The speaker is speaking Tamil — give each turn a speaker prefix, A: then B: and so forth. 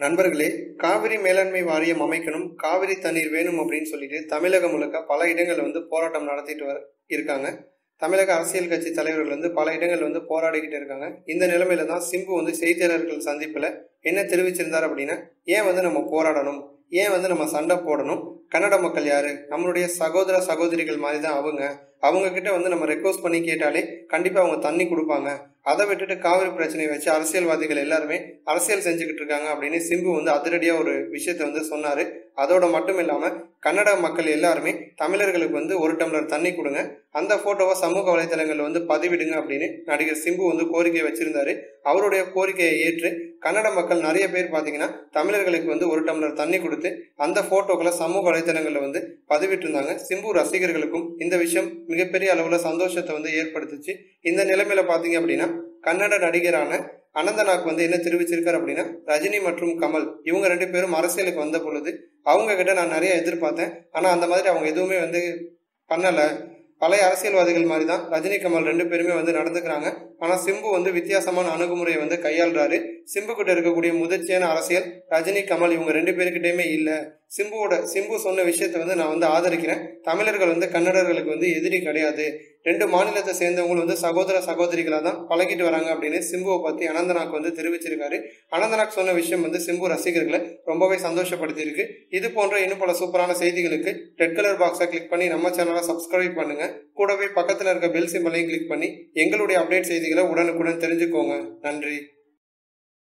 A: நண்பர்களே காவிரி மேலாண்மை வாரியம் அமைக்கணும் காவிரி தண்ணீர் வேணும் அப்படின்னு சொல்லிட்டு தமிழகம் முழுக்க பல இடங்கள் வந்து போராட்டம் நடத்திட்டு வர இருக்காங்க. தமிழக அரசியல் கட்சி தலைவர்கள் வந்து பல இடங்கள் வந்து போராடிக்கிட்டு இருக்காங்க. இந்த நிலைமையில தான் சிம்பு வந்து செய்தியாளர்கள் சந்திப்பில் என்ன தெரிவிச்சிருந்தார் அப்படின்னா ஏன் வந்து நம்ம போராடணும்? ஏன் வந்து நம்ம சண்டை போடணும்? கன்னட மக்கள் யாரு? நம்மளுடைய சகோதர சகோதரிகள் மாதிரி தான் அவங்க. அவங்க கிட்ட வந்து நம்ம ரெக்வஸ்ட் பண்ணி கேட்டாலே கண்டிப்பா அவங்க தண்ணி கொடுப்பாங்க. அதை விட்டுட்டு காவிரி பிரச்சனையை வச்சு அரசியல்வாதிகள் எல்லாருமே அரசியல் செஞ்சுக்கிட்டு இருக்காங்க அப்படின்னு சிம்பு வந்து அதிரடியா ஒரு விஷயத்த வந்து சொன்னாரு. அதோட மட்டும் இல்லாம கன்னட மக்கள் எல்லாருமே தமிழர்களுக்கு வந்து ஒரு டம்ளர் தண்ணி கொடுங்க. அந்த போட்டோவை சமூக வலைத்தளங்களில் வந்து பதிவிடுங்க அப்படின்னு நடிகர் சிம்பு வந்து கோரிக்கை வச்சிருந்தாரு. அவருடைய கோரிக்கையை ஏற்று கன்னட மக்கள் நிறைய பேர் பார்த்தீங்கன்னா தமிழர்களுக்கு வந்து ஒரு டம்ளர் தண்ணி கொடுத்து அந்த போட்டோக்களை சமூக வலைத்தளங்களில் வந்து பதிவிட்டிருந்தாங்க. சிம்பு ரசிகர்களுக்கும் இந்த விஷயம் மிகப்பெரிய அளவில் சந்தோஷத்தை வந்து ஏற்படுத்துச்சு. இந்த நிலைமையில பார்த்தீங்க அப்படின்னா கன்னட நடிகரான அனந்தநாக் வந்து என்ன தெரிவிச்சிருக்காரு அப்படின்னா ரஜினி மற்றும் கமல் இவங்க ரெண்டு பேரும் அரசியலுக்கு வந்த பொழுது அவங்க கிட்ட நான் நிறைய எதிர்பார்த்தேன். ஆனால் அந்த மாதிரி அவங்க எதுவுமே வந்து பண்ணலை. பழைய அரசியல்வாதிகள் மாதிரி தான் ரஜினி கமல் ரெண்டு பேருமே வந்து நடந்துக்கிறாங்க. ஆனால் சிம்பு வந்து வித்தியாசமான அணுகுமுறையை வந்து கையாளுறாரு. சிம்பு கிட்ட இருக்கக்கூடிய முதிர்ச்சியான அரசியல் ரஜினி கமல் இவங்க ரெண்டு பேருக்கிட்டையுமே இல்லை. சிம்புவோட சிம்பு சொன்ன விஷயத்த வந்து நான் வந்து ஆதரிக்கிறேன். தமிழர்கள் வந்து கன்னடர்களுக்கு வந்து எதிரி கிடையாது. ரெண்டு மாநிலத்தை சேர்ந்தவங்களும் வந்து சகோதர சகோதரிகளாக தான் பழகிட்டு வராங்க அப்படின்னு சிம்புவை பற்றி அனந்தநாக் வந்து தெரிவிச்சிருக்காரு. அனந்தநாக் சொன்ன விஷயம் வந்து சிம்பு ரசிகர்களை ரொம்பவே சந்தோஷப்படுத்தியிருக்கு. இது போன்ற இன்னும் பல சூப்பரான செய்திகளுக்கு ரெட் கலர் பாக்ஸை கிளிக் பண்ணி நம்ம சேனலை சப்ஸ்கிரைப் பண்ணுங்க. கூடவே பக்கத்தில் இருக்க பெல் சிம்பலையும் கிளிக் பண்ணி எங்களுடைய அப்டேட் செய்திகளை உடனுக்குடன் தெரிஞ்சுக்கோங்க. நன்றி.